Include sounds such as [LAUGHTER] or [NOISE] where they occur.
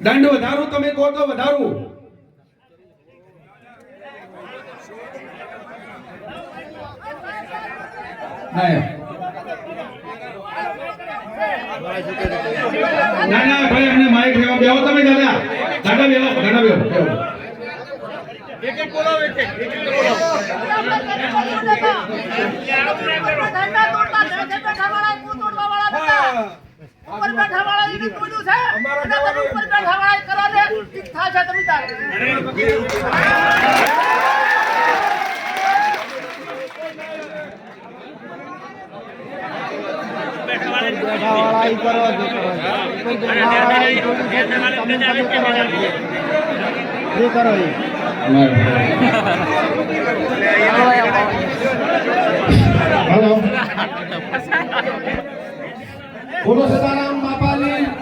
દંડ વધારું, તમે કહો તો વધારું. ના ના ભાઈ અમને માઇક લેવા બેહો તમે, દાદા. દાદા બેહો દાદા બેહો કરો હેલો [LAUGHS] બોલો સીતારામ.